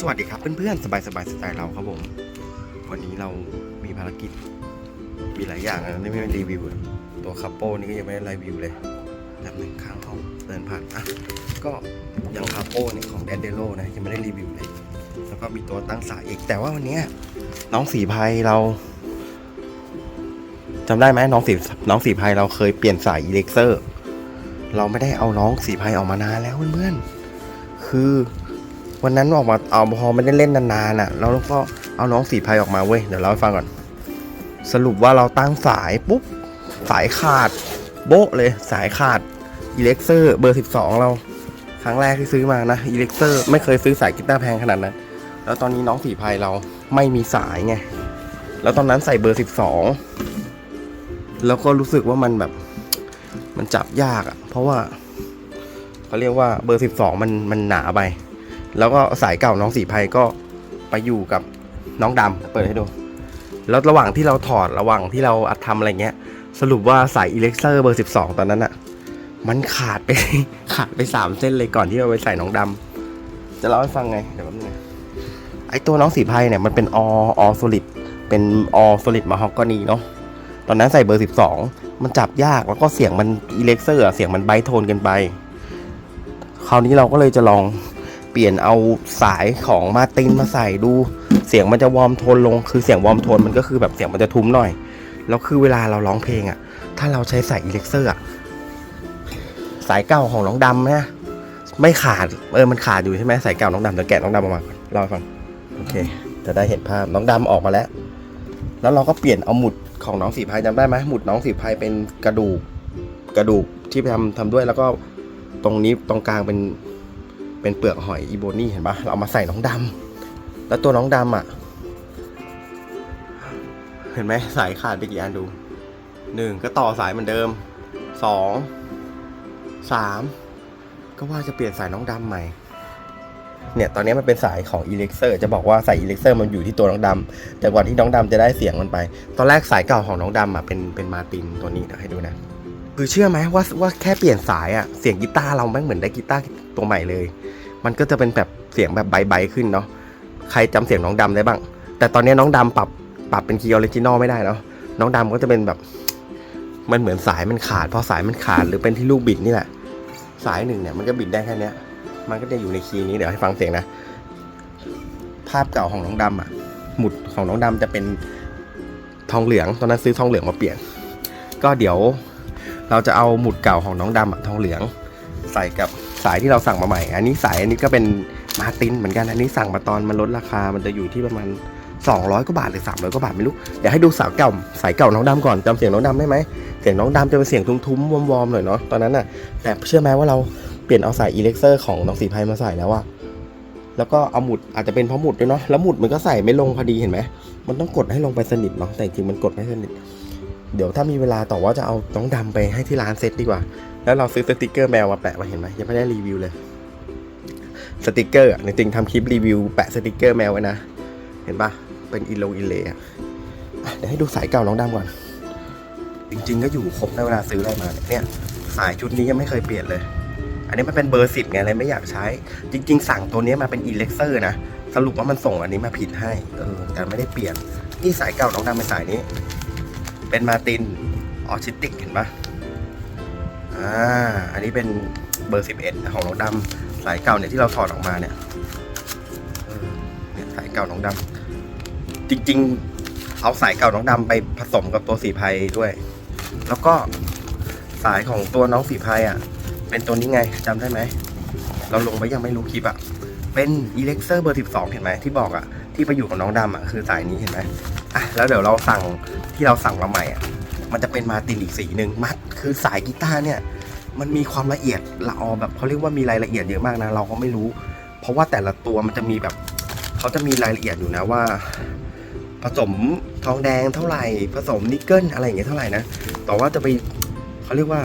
สวัสดีครับเพื่อนๆ สบายสบายๆสไตล์เราครับผม วันนี้เรามีภารกิจ มีหลายอย่างนะนี่ไม่เป็นรีวิว ตัวคัพโป้นี่ก็ยังไม่ได้รีวิวเลยแบบหนึ่งข้างห้องเดินผ่านอะก็อย่างคาโป้เนี่ยของแดนเดโลนะยังไม่ได้รีวิวเลย แล้วก็มีตัวตั้งสายอีก แต่ว่าวันนี้น้องสีภัยเราจำได้ไหมน้องสีน้องสีภัยเราเคยเปลี่ยนสายอิเล็กเซอร์ เราไม่ได้เอาน้องสีภัยออกมานานแล้วเพื่อนๆคือ วันนั้นออกมาเอาพอไม่ได้เล่นนานๆอะแล้วก็เอาน้องสีภัยออกมาเว้ยเดี๋ยวเราให้ฟังก่อน สรุปว่าเราตั้งสายปุ๊บสายขาด โบ๊ะเลยสายขาดอิเล็กเซอร์เบอร์ 12 เรา ครั้งแรกที่ซื้อมานะอิเล็กเซอร์ไม่เคยซื้อสายกีตาร์แพงขนาดนั้น แล้วตอนนี้น้องสีภัยเราไม่มีสายไงแล้วตอนนั้นใส่เบอร์ 12 แล้วก็รู้สึกว่ามันแบบ มันจับยากอะ่ะ เพราะว่าเขาเรียกว่าเบอร์ 12 มันมันหนาไป แล้วก็สายเก่าน้องสีภัยก็ไปอยู่กับน้องดำเปิดให้ดู แล้วระหว่างที่เราถอดระหว่างที่เราอัดทำอะไรเงี้ย สรุปว่าสายอิเล็กเซอร์เบอร์ 12 ตอนนั้นอะมันขาดไปขาดไป3เส้นเลยก่อนที่เราไปใส่น้องดำจะเล่าให้ฟังไงเดี๋ยวแป๊บนึงไอตัวน้องสีภัยเนี่ยมันเป็นอออโซลิดเป็นออโซลิดมาฮอกกานีเนาะตอนนั้นใส่เบอร์ 12 มันจับยากแล้วก็เสียงมันอิเล็กเซอร์เสียงมันไบโทนเกินไป คราวนี้เราก็เลยจะลอง ปลี่ยนเอาสายของมาตินมาใส่ดู เสียงมันจะวอร์มโทนลง คือเสียงวอร์มโทนมันก็คือแบบเสียงมันจะทุ้มหน่อย แล้วคือเวลาเราร้องเพลงอะ ถ้าเราใช้สายอิเล็กเซอร์อะ สายเก่าของน้องดำนะ ไม่ขาด เออ มันขาดอยู่ใช่ไหมสายเก่าน้องดำเดี๋ยวแกะน้องดำออกมาก่อนเล่าให้ฟัง โอเค จะได้เห็นภาพน้องดำออกมาแล้ว แล้วเราก็เปลี่ยนเอาหมุดของน้องสีพายจำได้ไหมหมุดน้องสีพายเป็นกระดูก กระดูกที่ทำทำด้วยแล้วก็ตรงนี้ตรงกลางเป็น เป็นเปลือกหอยอีโบนี่เห็นปะเราเอามาใส่น้องดำแล้วตัวน้องดำอะ เห็นไหมสายขาดไปกี่อันดูหนึ่งก็ต่อสายเหมือนเดิมสองสามก็ว่าจะเปลี่ยนสายน้องดำใหม่เนี่ยตอนนี้มันเป็นสายของ e l e x e r จะบอกว่าสาย e l e x e r มันอยู่ที่ตัวน้องดำแต่ก่อนที่น้องดำจะได้เสียงมันไป ตอนแรกสายเก่าของน้องดำอะเป็นเป็นมาตินตัวนี้เดี๋ยวให้ดูนะ คือเชื่อไหมว่าว่าแค่เปลี่ยนสายอะเสียงกีตาร์เราแม่งเหมือนได้กีตาร์ตัวใหม่เลย มันก็จะเป็นแบบเสียงแบบใบๆขึ้นเนาะใครจำเสียงน้องดำได้บ้าง แต่ตอนนี้น้องดำปรับปรับเป็นคีย์ออริจินอลไม่ได้เนาะน้องดำก็จะเป็นแบบ มันเหมือนสายมันขาดพอสายมันขาดหรือเป็นที่ลูกบิดนี่แหละ สายหนึ่งเนี่ยมันก็บิดได้แค่นี้มันก็จะอยู่ในคีย์นี้เดี๋ยวให้ฟังเสียงนะ ภาพเก่าของน้องดำอะหมุดของน้องดำจะเป็นทองเหลืองตอนนั้นซื้อทองเหลืองมาเปลี่ยน ก็เดี๋ยว เราจะเอาหมุดเก่าของน้องดำอะทองเหลือง ใส่กับ สายที่เราสั่งมาใหม่ อันนี้สายอันนี้ก็เป็นมาตินเหมือนกัน อันนี้สั่งมาตอนมันลดราคา มันจะอยู่ที่ประมาณ 200กว่าบาทหรือ 300กว่าบาทไม่รู้ เดี๋ยวให้ดูสาวเก่าสายเก่าน้องดำก่อนจำเสียงน้องดำได้ไหม เสียงน้องดำจะเป็นเสียงทุ้มๆวอมๆหน่อยเนาะ ตอนนั้นน่ะ แต่เชื่อไหมว่าเราเปลี่ยนเอาสายอิเล็กเซอร์ของน้องสีภัยมาใส่แล้วอะแล้วก็เอาหมุดอาจจะเป็นเพราะหมุดด้วยเนาะ แล้วหมุดมันก็ใส่ไม่ลงพอดีเห็นไหม มันต้องกดให้ลงไปสนิทเนาะ แต่จริงมันกดไม่สนิท เดี๋ยวถ้ามีเวลาต่อว่าจะเอาน้องดำไปให้ที่ร้านเซ็ตดีกว่า แล้วเราซื้อสติกเกอร์แมวมาแปะมาเห็นไหมยังไม่ได้รีวิวเลย สติกเกอร์จริงๆทำคลิปรีวิวแปะสติกเกอร์แมวไว้นะ เห็นปะเป็นอีโลอีเลอะอ่เดี๋ยวให้ดูสายเก่าน้องดำก่อน จริง ๆ ก็อยู่ครบในเวลาซื้ออะไรมาเนี่ยสายชุดนี้ยังไม่เคยเปลี่ยนเลย อันนี้มันเป็นเบอร์สิบไงเลยไม่อยากใช้ จริง ๆ สั่งตัวนี้มาเป็นอีเล็กเซอร์นะสรุปว่ามันส่งอันนี้มาผิดให้เออแต่ไม่ได้เปลี่ยนนี่สายเก่าน้องดำเป็นสายนี้ เป็นมาตินออชิติกเห็นปะ อ่า อันนี้เป็นเบอร์สิบเอ็ดของน้องดำสายเก่าเนี่ยที่เราถอดออกมาเนี่ยเนี่ยสายเก่าน้องดำจริง ๆ เอาสายเก่าน้องดำไปผสมกับตัวสีภัยด้วย แล้วก็สายของตัวน้องสีภัยอะ เป็นตัวนี้ไงจำได้ไหม เราลงไปยังไม่รู้คลิปอะ เป็นอีเล็กเซอร์เบอร์ 12 เห็นไหมที่บอกอะที่ไปอยู่กับน้องดำอะคือสายนี้เห็นไหมอะแล้วเดี๋ยวเราสั่งที่เราสั่งมาใหม่อะมันจะเป็นมาตินอีกสีหนึ่งมัดคือสายกีตาร์เนี่ย มันมีความละเอียดละออแบบเขาเรียกว่ามีรายละเอียดเยอะมากนะเราก็ไม่รู้ เพราะว่าแต่ละตัวมันจะมีแบบเขาจะมีรายละเอียดอยู่นะว่า ผสมทองแดงเท่าไหร่ ผสมนิกเกิลอะไรอย่างเงี้ยเท่าไหร่นะแต่ว่าจะไปเขาเรียกว่า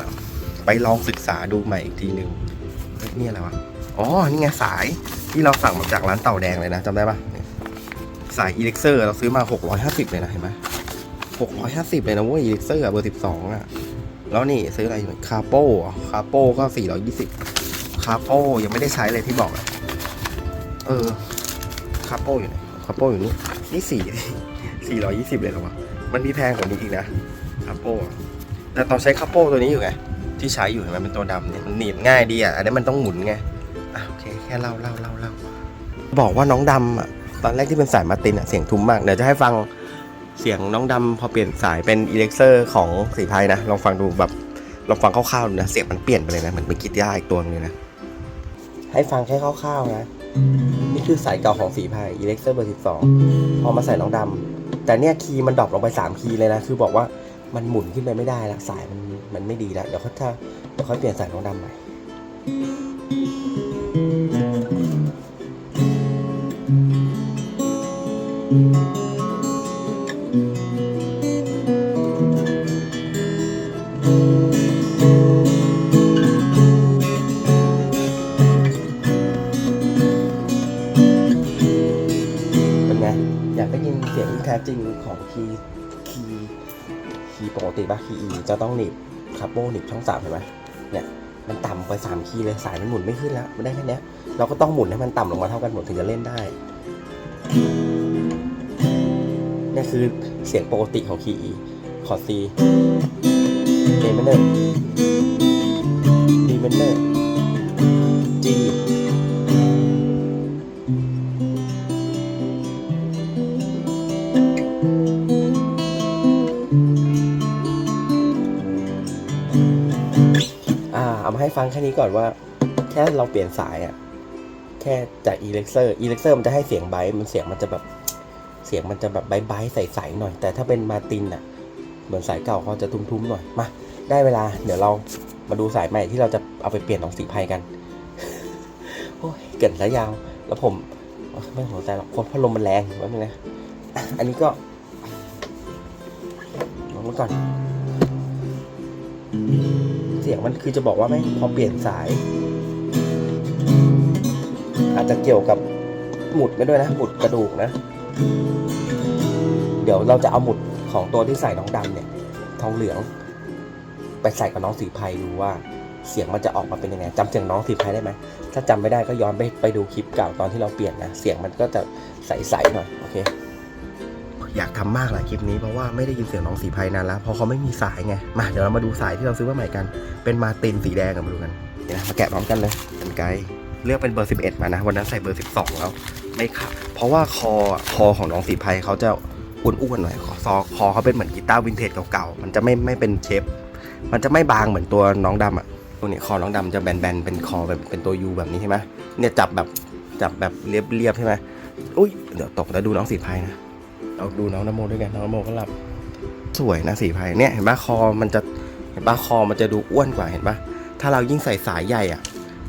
ไปลองศึกษาดูใหม่อีกทีหนึ่งนี่อะไรวะอ๋อนี่ไงสายที่เราสั่งมาจากร้านเต่าแดงเลยนะจำได้ปะเนี่ยสายอีเล็กเซอร์เราซื้อมา 650 เลยนะเห็นไหม650 เลยนะเว้ยอีเล็กเซอร์เบอร์ 12 อะ แล้วนี่ซื้ออะไรอยู่คาโป้คาโป้ก็ 420คาโป้ยังไม่ได้ใช้เลยที่บอกเออคาโป้อยู่ไหนคาโป้อยู่นี่นี่สี่สี่ร้อยยี่สิบเลยหรอวะมันมีแพงกว่านี้อีกนะคาโป้แต่ตอนใช้คาโป้ตัวนี้อยู่ไงที่ใช้อยู่เห็นไหมเป็นตัวดำเนี่ยมันหนีบง่ายดีอะอันนี้มันต้องหมุนไงอะโอเคแค่เล่าเล่าเล่าเล่าบอกว่าน้องดำอะตอนแรกที่เป็นสายมาตินอะเสียงทุ้มมากเดี๋ยวจะให้ฟัง เสียงน้องดำพอเปลี่ยนสายเป็นอิเล็กเซอร์ของสีไพนะ ลองฟังดูแบบลองฟังคร่าวๆดูนะ เสียงมันเปลี่ยนไปเลยนะ เหมือนเป็นกีตาร์อีกตัวนึงเลยนะ ให้ฟังแค่คร่าวๆนะ นี่คือสายเก่าของสีพายอิเล็กเซอร์เบอร์สิบสองพอมาใส่น้องดำแต่เนี่ยคีย์มันดรอปลงไปสามคีย์เลยนะ คือบอกว่ามันหมุนขึ้นไปไม่ได้ละสายมันมันไม่ดีล้วเดี๋ยวเขาถ้าเดี๋ยวเขาเปลี่ยนสายน้องดำใหม่เป็ แท้จริงของคีย์คีย์คีย์ปกติปะคีย์ E จะต้องหนีบคาร์โบหนีบช่องสามเห็นไหมเนี่ยมันต่ำไปสามคีย์เลยสายมันหมุนไม่ขึ้นแล้วมันได้แค่นี้เราก็ต้องหมุนให้มันต่ำลงมาเท่ากันหมดถึงจะเล่นได้เนี่ยคือเสียงปกติของคีย์ E คอร์ด C A minor D minor G อ่าเอามาให้ฟังแค่นี้ก่อนว่า แค่เราเปลี่ยนสายอะแค่จากอีเล็กเซอร์อีเล็กเซอร์มันจะให้เสียงไบท์มันเสียงมันจะแบบเสียงมันจะแบบไบท์ไบท์ใสๆหน่อย แต่ถ้าเป็นมาตินอะเหมือนสายเก่าเขาจะทุ้มๆหน่อยมาได้เวลา เดี๋ยวเรามาดูสายใหม่ที่เราจะเอาไปเปลี่ยนของสีไพกันโอ้ยเกิดระยาว แล้วผมไม่หัวใจหรอกคนพัดลมมันแรงแป๊บนึงนะอันนี้ก็ลองมาก่อน เสียงมันคือจะบอกว่าไม่พอเปลี่ยนสาย อาจจะเกี่ยวกับหมุดไม่ด้วยนะหมุดกระดูกนะ เดี๋ยวเราจะเอาหมุดของตัวที่ใส่น้องดำเนี่ย ทองเหลือง ไปใส่กับน้องสีไพดูว่าเสียงมันจะออกมาเป็นยังไงจำเสียงน้องสีไพได้ไหมถ้าจำไม่ได้ก็ย้อนไปไปดูคลิปเก่าตอนที่เราเปลี่ยนนะ เสียงมันก็จะใสๆหน่อยโอเค อยากทำมากหลายคลิปนี้เพราะว่าไม่ได้ยินเสียงน้องสีไพรนานแล้วเพราะเขาไม่มีสายไงมาเดี๋ยวเรามาดูสายที่เราซื้อมาใหม่กัน เป็นมาตินสีแดงกันมาดูกันเดี๋ยวนะมาแกะพร้อมกันเลยกันไกลเลือกเป็นเบอร์ 11 มานะ วันนั้นใส่เบอร์ 12 แล้วไม่ขับ เพราะว่าคอคอของน้องสีไพรเขาจะอ้วนๆหน่อยคอซอคอเขาเป็นเหมือนกีตาร์วินเทจเก่าๆมันจะไม่ไม่เป็นเชฟมันจะไม่บางเหมือนตัวน้องดำอะตัวนี้คอน้องดำจะแบนๆเป็นคอแบบเป็นตัวยูแบบนี้ใช่ไหมเนี่ยจับแบบจับแบบเรียบๆใช่ไหมอุ้ยเดี๋ยวตกแล้วดูน้องสีไพรนะ เราดูน้องนโมด้วยกันน้องนโมก็หลับสวยนะสีไพรเนี่ย เห็นปะคอมันจะเห็นปะคอมันจะดูอ้วนกว่าเห็นปะถ้าเรายิ่งใส่สายใหญ่อะ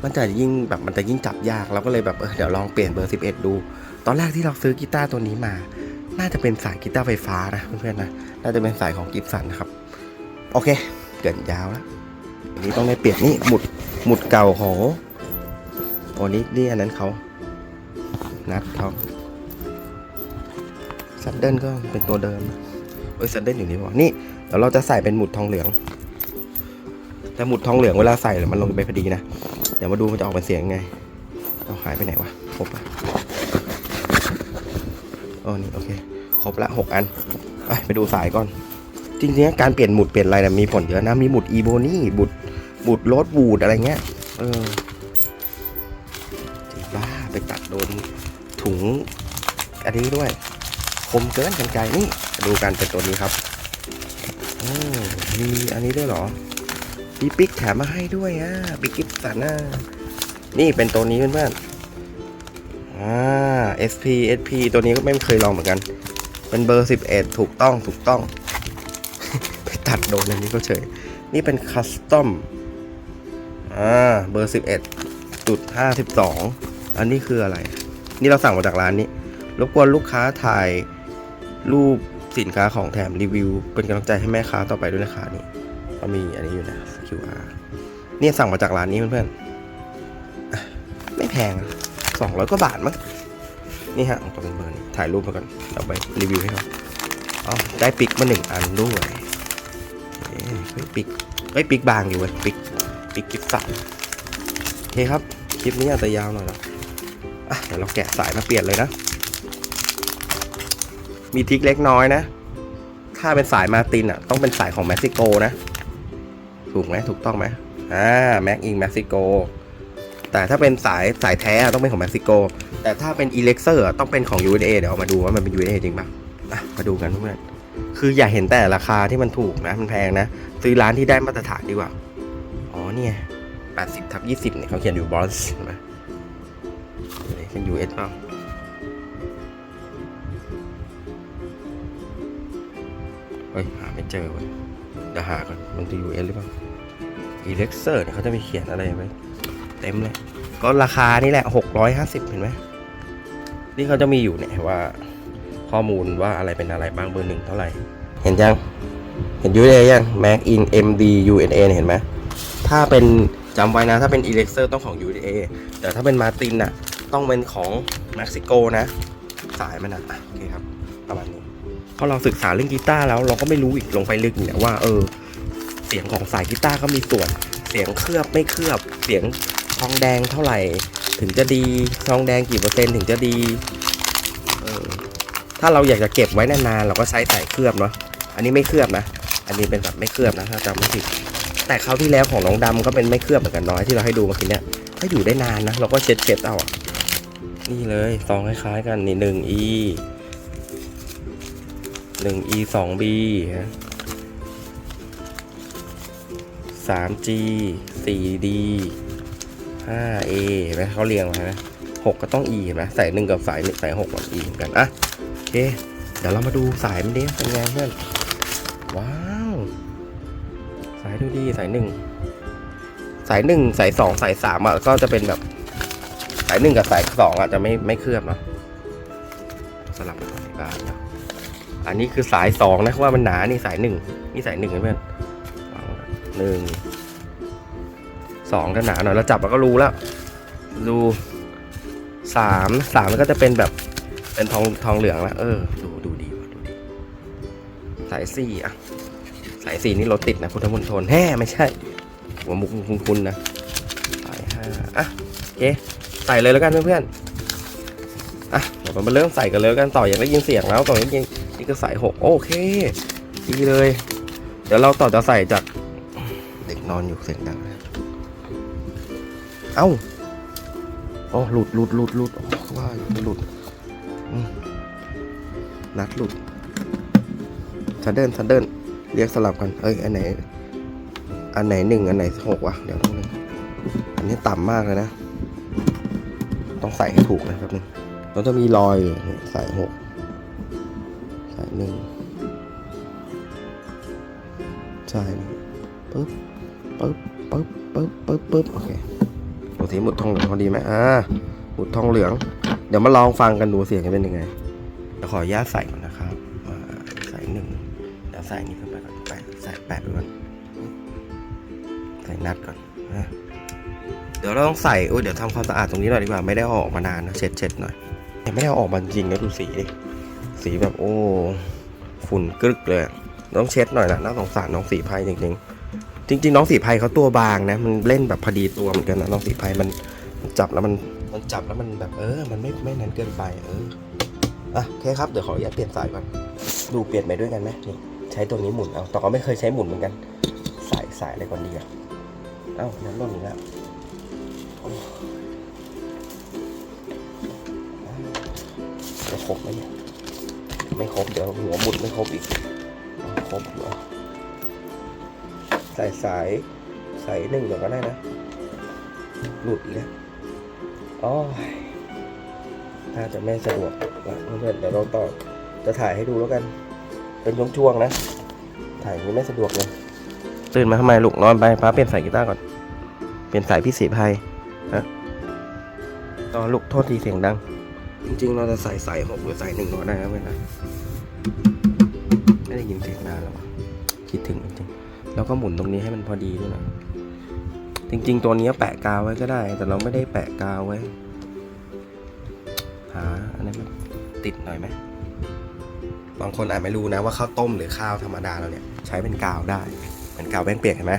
มันจะยิ่งแบบมันจะยิ่งจับยากเราก็เลยแบบเออเดี๋ยวลองเปลี่ยนเบอร์ 11 ดู ตอนแรกที่เราซื้อกีตาร์ตัวนี้มา น่าจะเป็นสายกีตาร์ไฟฟ้านะเพื่อนๆนะน่าจะเป็นสายของกิฟสันนะครับ โอเคเกินยาวแล้วนี้ต้องได้เปลี่ยนนี่หมุดหมุดเก่าของโอ้นี่นี่อันนั้นเขานัดเขา ซันเดิลก็เป็นตัวเดิมเอ้ยซันเดิลอยู่นี่วะนี่เดี๋ยวเราจะใส่เป็นหมุดทองเหลือง แต่หมุดทองเหลืองเวลาใส่แล้วมันลงไปพอดีนะ เดี๋ยวมาดูมันจะออกเป็นเสียงยังไงเอาหายไปไหนวะครบละโอ้นี่โอเคครบละหกอันไปไปดูสายก่อน จริงๆการเปลี่ยนหมุดเปลี่ยนอะไรนะมีผลเยอะนะมีหมุดอีโบนี่หมุดหมุดโรดบูดอะไรเงี้ยเออบ้าไปตัดโดนถุงอันนี้ด้วย มเกินกันไกลนี่ดูกันเป็นตัวนี้ครับโอ้มีอันนี้ด้วยเหรอมีปิ๊กแถมมาให้ด้วยอะปิ๊กกิฟสันน่ะนี่เป็นตัวนี้เพื่อนๆอ่า SP SP ตัวนี้ก็ไม่เคยลองเหมือนกัน เป็นเบอร์ 11 ถูกต้องถูกต้อง ไปตัดโดนอันนี้ก็เฉย นี่เป็นคัสตอมอ่าเบอร์ 11จุด52 อันนี้คืออะไร นี่เราสั่งมาจากร้านนี้รบกวนลูกค้าถ่าย รูปสินค้าของแถมรีวิว เป็นกำลังใจให้แม่ค้าต่อไปด้วยนะคะนี่ก็มีอันนี้อยู่นะ QR เนี่ยสั่งมาจากร้านนี้เพื่อนๆไม่แพงสองร้อยกว่าบาทมั้งนี่ฮะตัวเป็นเบอร์นี้ถ่ายรูปมาก่อนเอาไปรีวิวให้เขาอ๋อได้ปิกมาหนึ่งอันด้วยเอ้ยเฮ้ยปิกเฮ้ยปิกบางอยู่เว้ยปิกปิกกิฟต์สับโอเคครับ คลิปนี้อาจจะยาวหน่อยนะอะเดี๋ยวเราแกะสายมาเปลี่ยนเลยนะ มีทิกเล็กน้อยนะ ถ้าเป็นสายมาตินอะ ต้องเป็นสายของเม็กซิโกนะ ถูกไหมถูกต้องไหมอ่าแม็กอิงเม็กซิโกแต่ถ้าเป็นสายสายแท้อะต้องเป็นของเม็กซิโก แต่ถ้าเป็นอีเล็กเซอร์ต้องเป็นของ USA เดี๋ยวเอามาดูว่ามันเป็น USA จริงปะ่ะมาดูกันเพื่อนคืออย่าเห็นแต่ราคาที่มันถูกนะ มันแพงนะ ซื้อร้านที่ได้มาตรฐานดีกว่า อ๋อเนี่ย80ทับ20เนี่ยเขาเขียนอยู่บอลส์เห็นไหมเป็น US เปล่า เฮ้ยหาไม่เจอเว้ยเดี๋ยวหาก่อนมันจะ US หรือเปล่า e l e x e r เซอร์เนี่ยเขาจะมีเขียนอะไรไว้เต็มเลย ก็ราคานี่แหละ 650 เห็นไหมนี่เขาจะมีอยู่เนี่ยว่าข้อมูลว่าอะไรเป็นอะไรบ้างเบอร์หนึ่งเท่าไหร่ เห็นยัง เห็น USA ยัง Mac in MD UNA เนี่ยเห็นไหมถ้าเป็นจำไว้นะ ถ้าเป็น e l e x e r ต้องของ USA แต่ถ้าเป็นมาตินน่ะ ต้องเป็นของเม็กซิโกนะ สายมันนะอะโอเคครับ ประมาณนี้ พอเราศึกษาเรื่องกีตาร์แล้วเราก็ไม่รู้อีกลงไปลึกเนี่ยว่า เออ เสียงของสายกีตาร์ก็มีส่วน เสียงเคลือบไม่เคลือบ เสียงทองแดงเท่าไหร่ ถึงจะดีทองแดงกี่เปอร์เซ็นต์ถึงจะดีถ้าเราอยากจะเก็บไว้นานๆเราก็ใช้สายเคลือบเนาะอันนี้ไม่เคลือบนะ อันนี้เป็นแบบไม่เคลือบนะถ้าจำไม่ผิดแต่คราวที่แล้วของน้องดำก็เป็นไม่เคลือบเหมือนกันน้อยที่เราให้ดูเมื่อกี้เนี่ยก็อยู่ได้นานนะ เราก็เช็ดเช็ดเอานี่เลยซองคล้ายๆกันนี่หนึ่งอี 1 e 2 b 3 g 4 d 5 a เห็นไหมเขาเรียงมานะ6ก็ต้อง e เห็นไหมสาย1กับสายสาย6กับ e เหมือนกันอะโอเค เดี๋ยวเรามาดูสายมันดิเป็นไงเพื่อน ว้าว สายดูดีสายหนึ่งสายหนึ่งสายสองสายสามอะก็จะเป็นแบบ สายหนึ่งกับสายสองอะจะไม่ไม่เคลือบนะสลับกันไปบ้านะ อันนี้คือสายสองนะว่ามันหนานี่สายหนึ่งนี่สายหนึ่งเพื่อนหนึ่งสองก็หนาหน่อยแล้วจับแล้วก็รู้แล้วดูสามสามก็จะเป็นแบบเป็นทองทองเหลืองแล้วเออดูดูดีว่ะดูดี สายสี่อะสายสี่นี่รถติดนะพุทธมณฑลแฮ่ไม่ใช่หัวมุกคุณคุณนะสายห้าอะโอเคใส่เลยแล้วกันเพื่อนๆอะ เดี๋ยวเรามาเริ่มใส่กันเลยกันต่ออยากได้ยินเสียงแล้วต่ออยากได้ยินนี่ก็สายหกโอเคดีเลย เดี๋ยวเราต่อจะใส่จากเด็กนอนอยู่เสียงดังเอ้าอ๋อหลุดหลุดหลุดหลุดอ๋อว่าหลุดนัดหลุดทันเดินทันเดินเรียกสลับกันเอ้ยอันไหนอันไหนหนึ่งอันไหนหกวะเดี๋ยวต้องนึงอันนี้ต่ำมากเลยนะ ต้องใส่ให้ถูกนะครับนึง เราจะมีรอยอยู่นี่ใส่หกใส่หนึ่งใช่ปึ๊บปึ๊บปึ๊บปึ๊บปึ๊บปึ๊บโอเคดูสิหมุดทองเหลืองพอดีไหมอ่าหมุดทองเหลือง เดี๋ยวมาลองฟังกันดูเสียงจะเป็นยังไงเดี๋ยวขออนุญาตใส่ก่อนนะครับอ่าใส่หนึ่งเดี๋ยวใส่นี่ขึ้นไปก่อนแปใส่แปะไปก่อนใส่นัดก่อนอะเดี๋ยวเราต้องใส่โอ้ยเดี๋ยวทำความสะอาดตรงนี้หน่อยดีกว่า ไม่ได้อออกมานานนะเช็ดเช็ดหน่อย ยังไม่ได้เอาออกมาจริงนะดูสีดิสีแบบโอ้ ฝุ่นกรึกเลยต้องเช็ดหน่อยนะน่าสงสารน้องสีไพรจริงๆ จริง ๆ น้องสีไพรเขาตัวบางนะ มันเล่นแบบพอดีตัวเหมือนกันนะน้องสีไพรมันมันจับแล้วมันมันจับแล้วมันแบบเออ มันไม่ไม่นั้นเกินไปเอออะโอเคครับเดี๋ยวขออนุญาตเปลี่ยนสายก่อนดูเปลี่ยนไปด้วยกันไหมนี่ใช้ตัวนี้หมุนเอาแต่ก็ไม่เคยใช้หมุนเหมือนกัน สายสายอะไรก่อนดีอะเอ้านั้นร่นอีกแล้ว ครบไหมเนี่ยไม่ครบเดี๋ยวหัวมุดไม่ครบอีกครบเหรอใส่สายสายหนึ่งก่อนก็ได้นะ หลุดอีกแล้วอ๋อน่าจะไม่สะดวกละเพื่อนๆเดี๋ยวเราต่อจะถ่ายให้ดูแล้วกัน เป็นช่วงๆนะ ถ่ายนี้ไม่สะดวกเลย ตื่นมาทำไมลูกนอนไปป้าเปลี่ยนสายกีตาร์ก่อน เปลี่ยนสายพี่สีภัยฮะต่อลูกโทษทีเสียงดัง จริงๆ เราจะใส่ใสายหกหรือใสายหนึ่งก็ได้นะเพื่อนนะไม่ได้ยินเสียงนานแล้วคิดถึงจริงๆแล้วก็หมุนตรงนี้ให้มันพอดีด้วยนะจริง ๆ ตัวนี้แปะกาวไว้ก็ได้ แต่เราไม่ได้แปะกาวไว้หาอันนี้มันติดหน่อยไหมบางคนอาจไม่รู้นะว่าข้าวต้มหรือข้าวธรรมดาเราเนี่ยใช้เป็นกาวได้เป็นกาวแป้งเปียกเห็นไหม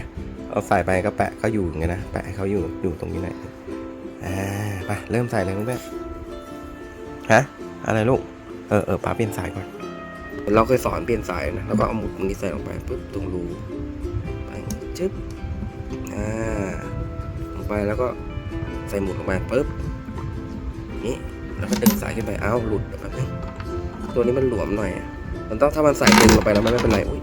เอาใส่ไปก็แปะก็อยู่อย่างเงี้ยนะแปะให้เขาอยู่อยู่ตรงนี้หน่อยอ่าไปเริ่มใส่เลยเพื่อน ฮะ อะไรลูก เออเออป้าเปลี่ยนสายก่อน เราเคยสอนเปลี่ยนสายนะ แล้วก็เอาหมุดตรงนี้ใส่ลงไปปุ๊บตรงรูไปจึ๊บ อ่า ลงไปแล้วก็ใส่หมุดลงไปปุ๊บ นี่แล้วก็ดึงสายขึ้นไป อ้าวหลุดแบบนึงตัวนี้มันหลวมหน่อย มันต้องถ้ามันใส่ดึงลงไปแล้วมันไม่เป็นไร อุ้ย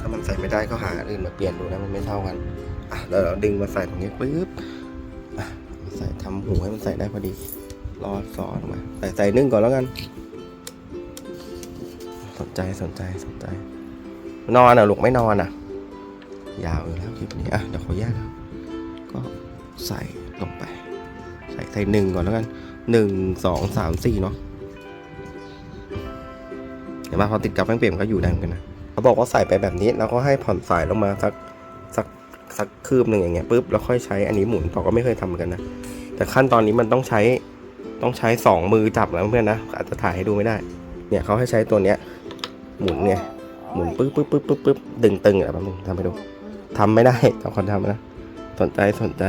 ถ้ามันใส่ไม่ได้ก็หาอื่นมาเปลี่ยนดูนะมันไม่เท่ากัน อะแล้วเราดึงมาใส่ตรงนี้ปุ๊บ อะ ใส่ทำหูให้มันใส่ได้พอดี รอสอนมาใส่ใส่นึ่งก่อนแล้วกัน สนใจสนใจสนใจ นอนอะลูกไม่นอนอะ ยาวอยู่แล้วคลิปนี้อะเดี๋ยวขอแยกครับก็ใส่ลงไป ใส่ใส่หนึ่งก่อนแล้วกันหนึ่งสองสามสี่เนาะเห็นไหมพอติดกับแป้งเปลี่ยนก็อยู่ได้เหมือนกันนะเขาบอกว่าใส่ไปแบบนี้แล้วก็ให้ผ่อนสายลงมาสักสักสักคืบหนึ่งอย่างเงี้ยปุ๊บแล้วค่อยใช้อันนี้หมุนต่อก็ไม่เคยทำเหมือนกันนะแต่ขั้นตอนนี้มันต้องใช้ ต้องใช้สองมือจับนะเพื่อนนะอาจจะถ่ายให้ดูไม่ได้ เนี่ยเขาให้ใช้ตัวเนี้ยหมุนเนี่ยหมุนปึ๊บปึ๊บปึ๊บปึ๊บปึ๊บดึงตึงอะแป๊บนึงทำให้ดูทำไม่ได้ต้องคนทำนะ สนใจสนใจ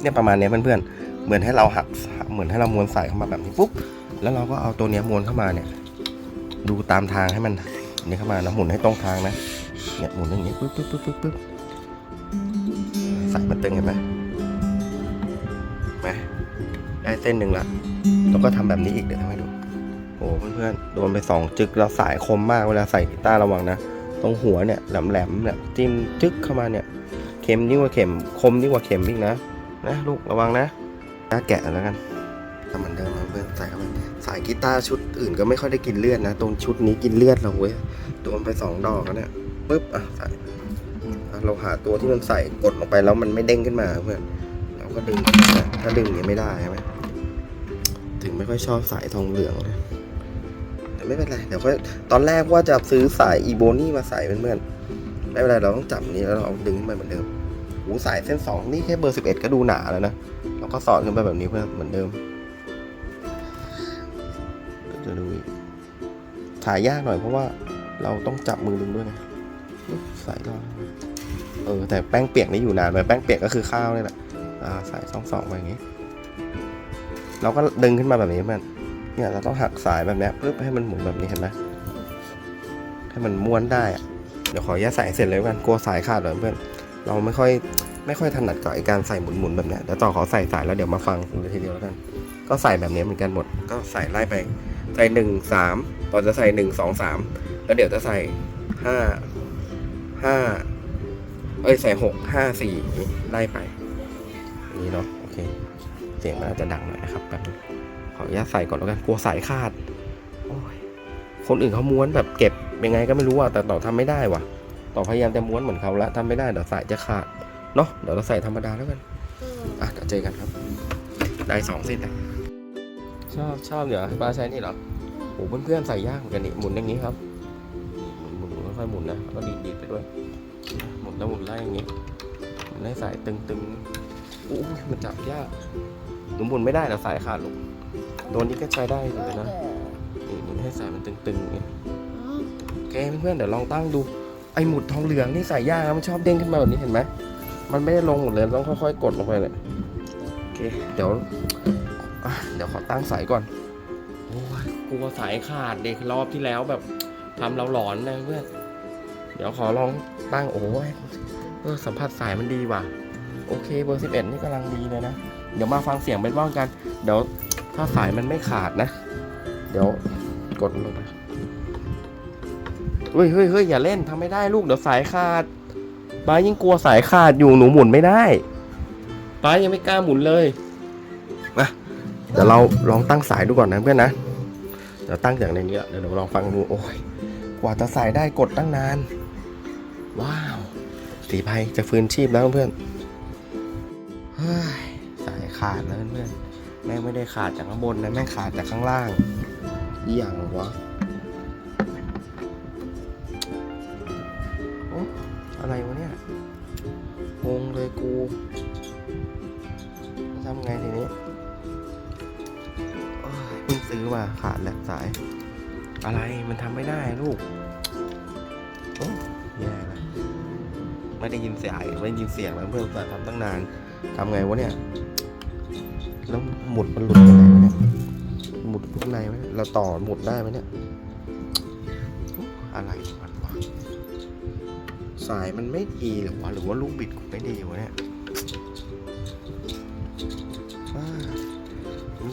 เนี่ยประมาณนี้เพื่อนๆเหมือนให้เราหักเหมือนให้เราม้วนสายเข้ามาแบบนี้ปุ๊บแล้วเราก็เอาตัวเนี้ยม้วนเข้ามาเนี่ย ดูตามทางให้มันนี่เข้ามานะหมุนให้ตรงทางนะเนี่ยหมุนอย่างนี้ปึ๊บปึ๊บปึ๊บปึ๊บปึ๊บสายมันตึงเห็นไหม ส้นหนึ่งละแล้วก็ทำแบบนี้อีกเดี๋ยวทำให้ดูโอ้เพื่อนๆโดนไปสองจึกแล้วสายคมมากเวลาใส่กีตาร์ระวังนะตรงหัวเนี่ยแหลมๆเนี่ยจิ้มจึกเข้ามาเนี่ยเข็มยิ่กว่าเข็มคมยิ่กว่าเข็มอีกนะนะลูกระวังนะน่าแกะแล้วกันทำเหมือนเดิมนะเพื่อนใส่เข้าไปสายกีตาร์ชุดอื่นก็ไม่ค่อยได้กินเลือดนะตรงชุดนี้กินเลือดเราเว้ยโดนไปสองดอกแล้วเนี่ยปึ๊บอะใส่เราหาตัวที่มันใส่กดลงไปแล้วมันไม่เด้งขึ้นมาเพื่อนเราก็ดึงถ้าดึงอย่างนี้ไม่ได้ใช่ไหม ถึงไม่ค่อยชอบสายทองเหลืองเลยแต่ไม่เป็นไรเดี๋ยวค่อยตอนแรกว่าจะซื้อสายอีโบนี่มาใส่เพื่อนๆไม่เป็นไรเราต้องจับนี้แล้วเราเอาดึงขึ้นไปเหมือนเดิมหูสายเส้นสองนี่แค่เบอร์สิบเอ็ดก็ดูหนาแล้วนะเราก็สอดขึ้นไปแบบนี้เพื่อนเหมือนเดิมเดี๋ยวจะดูอีกถ่ายยากหน่อยเพราะว่าเราต้องจับมือดึงด้วยไงปึ๊บใส่ก่อนเออแต่แป้งเปียกนี่อยู่นานไปแป้งเปียกก็คือข้าวนี่แหละอ่าใส่สองสองไปอย่างงี้ เราก็ดึงขึ้นมาแบบนี้เพื่อนเนี่ยเราต้องหักสายแบบนี้ยปึ๊บให้มันหมุนแบบนี้เห็นไหมให้มันม้วนได้อะเดี๋ยวขอแยกสายเสร็จเลยกันกลัวสายขาดเลยเพื่อน เราไม่ค่อยไม่ค่อยถนัดกับไอการใส่หมุนๆแบบนี้เดี๋ยวต่อขอใส่สายแล้วเดี๋ยวมาฟังเลยทีเดียวแล้วกัน ก็ใส่แบบนี้เหมือนกันหมด ก็ใส่ไล่ไปใส่หนึ่งสามตอนจะใส่หนึ่งสองสามแล้วเดี๋ยวจะใส่ห้าห้าเอ้ยใส่หกห้าสี่ไล่ไป นี้เนาะโอเค สียงมันอาจจะดังหน่อยนะครับแป๊บนึงขออนุญาตใส่ก่อนแล้วกันกลัวสายขาดโอ้ยคนอื่นเขาม้วนแบบเก็บยังไงก็ไม่รู้อะแต่ต่อทำไม่ได้ว่ะ ต่อพยายามจะม้วนเหมือนเขาละทำไม่ได้เดี๋ยวสายจะขาดเนาะเดี๋ยวเราใส่ธรรมดาแล้วกันอะเดี๋ยวเจอกันครับ ได้สองเส้นนะชอบชอบเดี๋ยวปลาใช้นี่เหรอโอ้เพื่อนๆใส่ยากเหมือนกันนี่หมุนอย่างนี้ครับหมุนหมุนค่อยๆหมุนนะแล้วก็ดีดดีดไปด้วยหมุนแล้วหมุนไล่อย่างงี้หมุนให้สายตึงๆอู้ยมันจับยาก หนูหมุนไม่ได้เดี๋ยวสายขาดลูกตัวนี้ก็ใช้ได้อยู่เลยนะนี่หมุนให้สายมันตึงๆอย่างเงี้ยโอเคเพื่อนๆเดี๋ยวลองตั้งดูไอหมุดทองเหลืองนี่ส่ยยากนะมันชอบเด้งขึ้นมาแบบนี้เห็นไหมมันไม่ได้ลงหมดเลยต้องค่อยๆ กดลงไปเลยโอเคเดี๋ยวเดี๋ยวขอตั้งสายก่อนโอ้ยกลัวสายขาดเด็กรอบที่แล้วแบบทำเราหลอนนะเพื่อนเดี๋ยวขอลองตั้งโอ้ยเออสัมผัสสายมันดีว่ะ โอเคเบอร์สิบเอ็ดนี่กำลังดีเลยนะ เดี๋ยวมาฟังเสียงเป็นบ้างกัน เดี๋ยวถ้าสายมันไม่ขาดนะ เดี๋ยวกดลงไปเฮ้ยเฮ้ยเฮ้ยอย่าเล่นทำไม่ได้ลูกเดี๋ยวสายขาดป้ายิ่งกลัวสายขาดอยู่หนูหมุนไม่ได้ป้ายังไม่กล้าหมุนเลยมาเดี๋ยวเราลองตั้งสายดูก่อนนะเพื่อนนะเดี๋ยวตั้งอย่างในนี้เดี๋ยวเราลองฟังดูโอ้ยกว่าจะสายได้กดตั้งนาน ว้าวสีภัยจะฟื้นชีพแล้วเพื่อนเฮ้ย ขาดแล้วเพื่อนแม่งไม่ได้ขาดจากข้างบนนะแม่งขาดจากข้างล่างอย่างวะโอ้อะไรวะเนี่ยงงเลยกูทำไงทีนี้เพิ่งซื้อมาขาดแหลกสาย อะไรมันทำไม่ได้ลูกโอ้แย่ละไม่ได้ยินเสียงไม่ได้ยินเสียงแล้วเพื่อนแต่ทำตั้งนานทำไงวะเนี่ย แล้วหมุดมันหลุดไปไหนวะเนี่ยหมุดข้างในไหมเราต่อหมุดได้ไหมเนี่ยอะไรมันวะสายมันไม่ดีหรือวะหรือว่าลูกบิดไม่ดีวะเนี่ย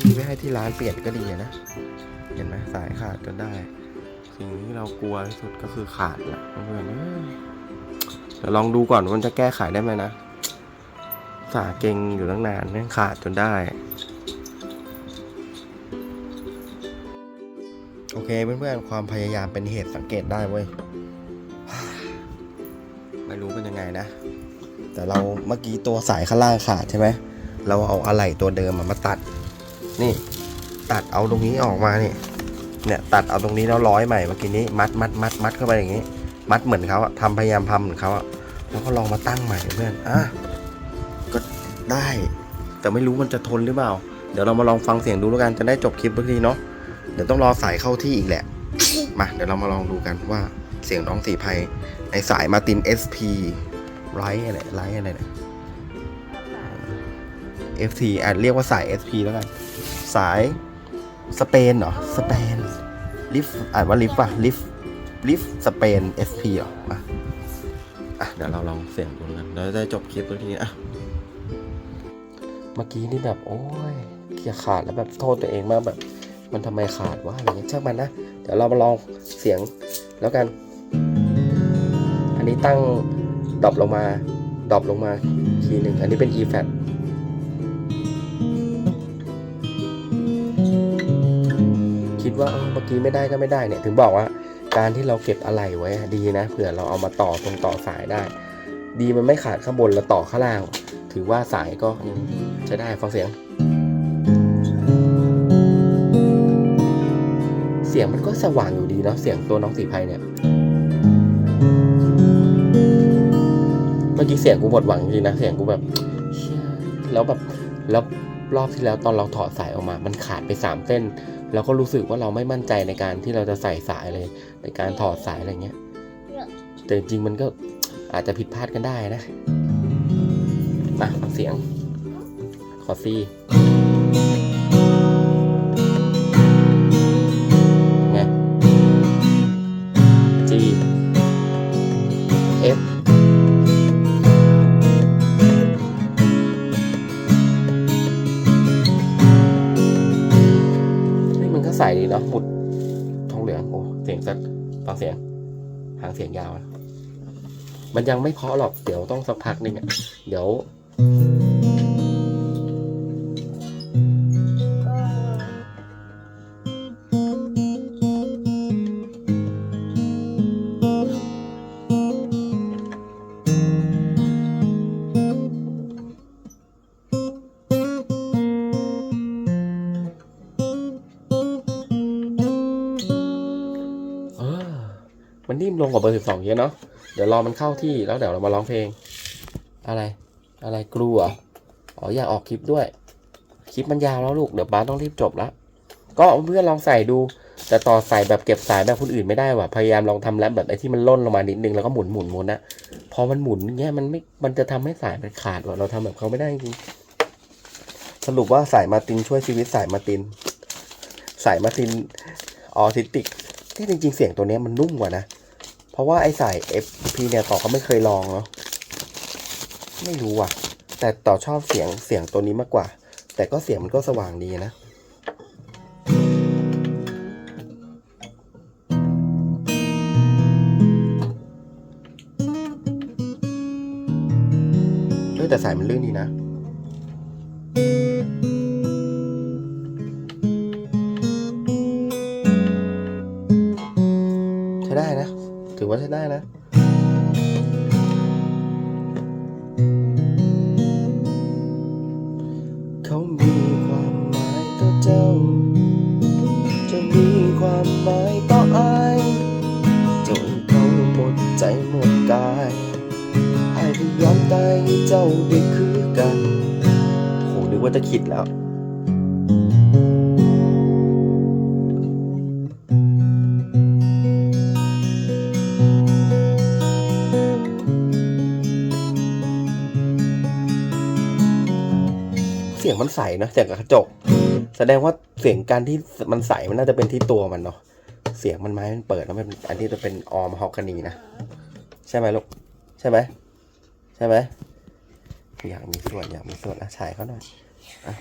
นี่ไว้ให้ที่ร้านเปลี่ยนก็ดีนะ เห็นไหมสายขาดก็ได้ สิ่งที่เรากลัวที่สุดก็คือขาดแหละเพื่อนเดี๋ยวลองดูก่อนว่าจะแก้ไขได้ไหมนะ สาเก่งอยู่ตั้งนานแม่งขาดจนได้ โอเคเพื่อนๆ ความพยายามเป็นเหตุสังเกตได้เว้ย ไม่รู้เป็นยังไงนะ แต่เราเมื่อกี้ตัวสายข้างล่างขาดใช่ไหม เราเอาอะไหล่ตัวเดิมมาตัด นี่ ตัดเอาตรงนี้ออกมาเนี่ยเนี่ยตัดเอาตรงนี้แล้วร้อยใหม่เมื่อกี้นี้มัดมัดมัดมัดเข้าไปอย่างนี้ มัดเหมือนเขาอะทำพยายามทำเหมือนเขาอะแล้วก็ลองมาตั้งใหม่เพื่อนอะ ได้ แต่ไม่รู้มันจะทนหรือเปล่า เดี๋ยวเรามาลองฟังเสียงดูแล้วกันจะได้จบคลิปสักทีเนาะเดี๋ยวต้องรอสายเข้าที่อีกแหละ มาเดี๋ยวเรามาลองดูกันว่าเสียงน้องสีภัยในสายมาติน SP ไรอะไรไรอะไรเนี่ย FT อะเรียกว่าสาย SP แล้วกัน สายสเปนเหรอสเปนลิฟอ่านว่าลิฟป่ะลิฟลิฟสเปน SP เหรออะอะเดี๋ยวเราลองเสียงดูกันเราจะได้จบคลิปตัวนี้อะ เมื่อกี้นี่แบบโอ้ยเกียร์ขาดแล้วแบบโทษตัวเองมากแบบ มันทำไมขาดวะอะไรเงี้ยช่างมันนะ เดี๋ยวเรามาลองเสียงแล้วกัน อันนี้ตั้งดรอปลงมาดรอปลงมาคีหนึ่งอันนี้เป็น E flat คิดว่าเออเมื่อกี้ไม่ได้ก็ไม่ได้เนี่ย ถึงบอกว่าการที่เราเก็บอะไหล่ไว้ดีนะเผื่อเราเอามาต่อตรงต่อสายได้ ดีมันไม่ขาดข้างบนแล้วต่อข้างล่าง ถือว่าสายก็ยัง ช้ได้ฟังเสียง เสียงมันก็สว่างอยู่ดีเนาะเสียงตัวน้องสีภัยเนี่ย เมื่อกี้เสียงกูหมดหวังจริงนะเสียงกูแบบเชี่ยแล้วแบบแล้วรอบที่แล้วตอนเราถอดสายออกมา มันขาดไปสามเส้น แล้วก็รู้สึกว่าเราไม่มั่นใจในการที่เราจะใส่สายเลยในการถอดสายอะไรเงี้ย แต่จริงๆมันก็อาจจะผิดพลาดกันได้นะ มาฟังเสียง ขอซีไง G F นี่มันก็ใส่ดีเนาะหมุดทองเหลืองโอ้เสียงสักฟังเสียง หางเสียงยาวอะมันยังไม่เพาะหรอก เดี๋ยวต้องสักพักหนึงอะ เดี๋ยว ลงกว่าเบอร์สิบสองเยอะเนาะ เดี๋ยวรอมันเข้าที่แล้วเดี๋ยวเรามาร้องเพลง อะไร อะไรกลัว อ๋ออยากออกคลิปด้วย คลิปมันยาวแล้วลูก เดี๋ยวบ้านต้องรีบจบล้วก็เพื่อนลองใส่ดู แต่ต่อใส่แบบเก็บสายแบบคนอื่นไม่ได้ว่ะ พยายามลองทำแล้วแบบไอ้ที่มันล่นลงมานิดนึงแล้วก็หมุนหมุนหมุนนะ พอมันหมุนอย่างเงี้ยมันไม่ มันจะทำให้สายมันขาดว่ะ เราทำแบบเขาไม่ได้จริงสรุปว่าสายมาตินช่วยชีวิตสายมาติน สายมาตินออทิสติกที่จริงๆเสียงตัวนี้มันนุ่มกว่านะ เพราะว่าไอ้สาย FP เนี่ยต่อก็ไม่เคยลองเนาะไม่รู้ว่ะ แต่ต่อชอบเสียงเสียงตัวนี้มากกว่า แต่ก็เสียงมันก็สว่างดีนะเฮ้ยแต่สายมันลื่นดีนะ ใสนะเสียงกับกระจก แสดงว่าเสียงการที่มันใสมันน่าจะเป็นที่ตัวมันเนาะเสียงมันไม้มันเปิดแล้วมันอันนี้จะเป็นออมฮอกกานีนะใช่ไหมลูกใช่ไหมใช่ไหมอยากมีส่วนอยากมีส่วนอะฉายเขาหน่อยอะ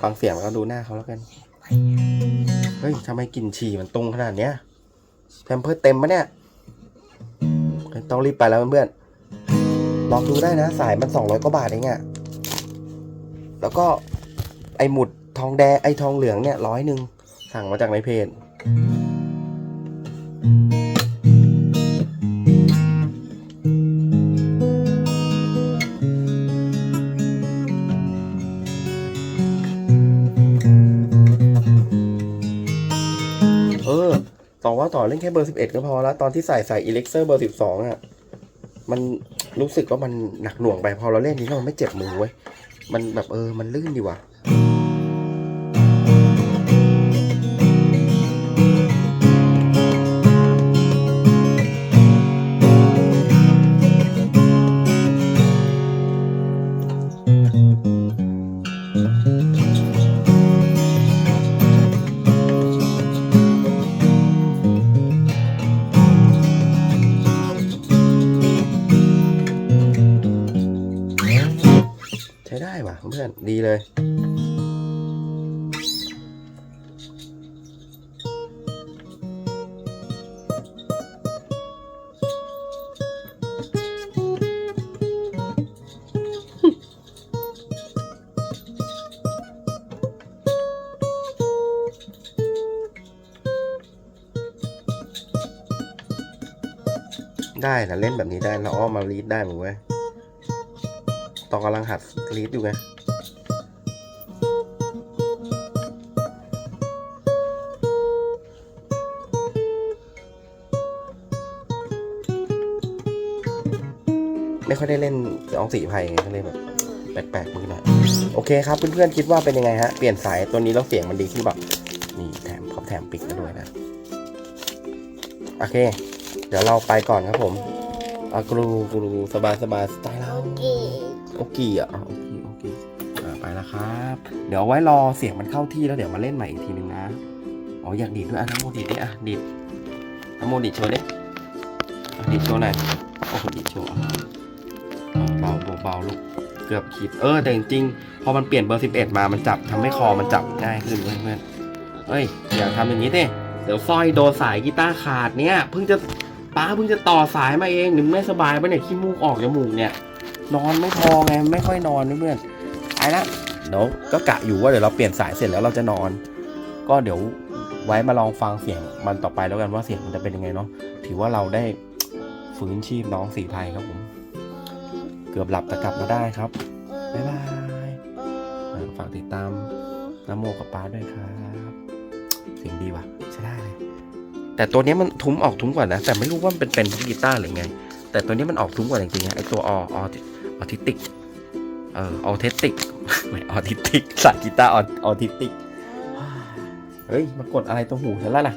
ฟังเสียงแล้วก็ดูหน้าเขาแล้วกันเฮ้ยทำไมกลิ่นฉี่มันตรงขนาดเนี้ยแพมเพิร์เต็มปะเนี่ยต้องรีบไปแล้วเพื่อนลองดูได้นะ สายมันสองร้อยกว่าบาทเองอะแล้วก็ ไอหมุดทองแดงไอทองเหลืองเนี่ยร้อยหนึ่งสั่งมาจากในเพจเออ ต่อว่าต่อเล่นแค่เบอร์สิบเอ็ดก็พอแล้ว ตอนที่ใส่ใส่อิเล็กเซอร์เบอร์สิบสองอะ มันรู้สึกว่ามันหนักหน่วงไปพอเราเล่นนี้แล้วมันไม่เจ็บมือเว้ย มันแบบเออ มันลื่นดีว่ะ ได้นะเล่นแบบนี้ได้แล้วอ้อมมารีดได้หมือนเว้ยตอนกำลังหัดรีดอยู่ไงไม่ค่อยได้เล่นสองสีไพ่ไงก็เลยแบบแปลกๆมือหน่อยโอเคครับเพื่อนๆคิดว่าเป็นยังไงฮะ เปลี่ยนสายตัวนี้แล้วเสียงมันดีขึ้นแบบนี่แถมพร้อมแถมปิกมาด้วยนะ โอเค เดี๋ยวเราไปก่อนครับผมอากรูกรูสบายสบายๆสไตล์เราโอเคอะอะโอเคโอเคอะไปแล้วครับ เดี๋ยวไว้รอเสียงมันเข้าที่แล้วเดี๋ยวมาเล่นใหม่อีกทีนึงนะอ๋ออยากดีดด้วยอะน้ำโมดีดดิอะดีดน้ำโมดีดโชว์ดิอะดีดโชว์หน่อยโอ้โหดีดโชว์อะอะเบาเบาเบาลูกเกือบขีดเออแต่จริงๆพอมันเปลี่ยนเบอร์ 11 มามันจับทำให้คอมันจับง่ายขึ้นเว้ยเพื่อนเฮ้ยอย่าทำอย่างนี้ดิเดี๋ยวสร้อยโดนสายกีตาร์ขาดเนี่ยเพิ่งจะ ป้าเพิ่งจะต่อสายมาเองหรือไม่สบายปะเนี่ยขี้มูกออกจมูกเนี่ย นอนไม่พอไงไม่ค่อยนอนเพื่อนไอ้ละเดี๋ยวก็กะอยู่ว่าเดี๋ยวเราเปลี่ยนสายเสร็จแล้วเราจะนอน ก็เดี๋ยวไว้มาลองฟังเสียงมันต่อไปแล้วกันว่าเสียงมันจะเป็นยังไงเนาะถือว่าเราได้ฟื้นชีพน้องสีภัยครับผม เกือบหลับแต่กลับมาได้ครับบ๊ายบายฝากติดตามน้ำโมกับป้าด้วยครับ เสียงดีว่ะ แต่ตัวนี้มันทุ้มออกทุ้มกว่านะ แต่ไม่รู้ว่ามันเป็นเป็นพราะกีตาร์หรือไง แต่ตัวนี้มันออกทุ้มกว่าจริงๆไอตัวออออทิติกเออออทิติกไม่ออทิติกสายกีตาร์ออทิติกเฮ้ยมากดอะไรตรงหูฉันแล้วล่ะ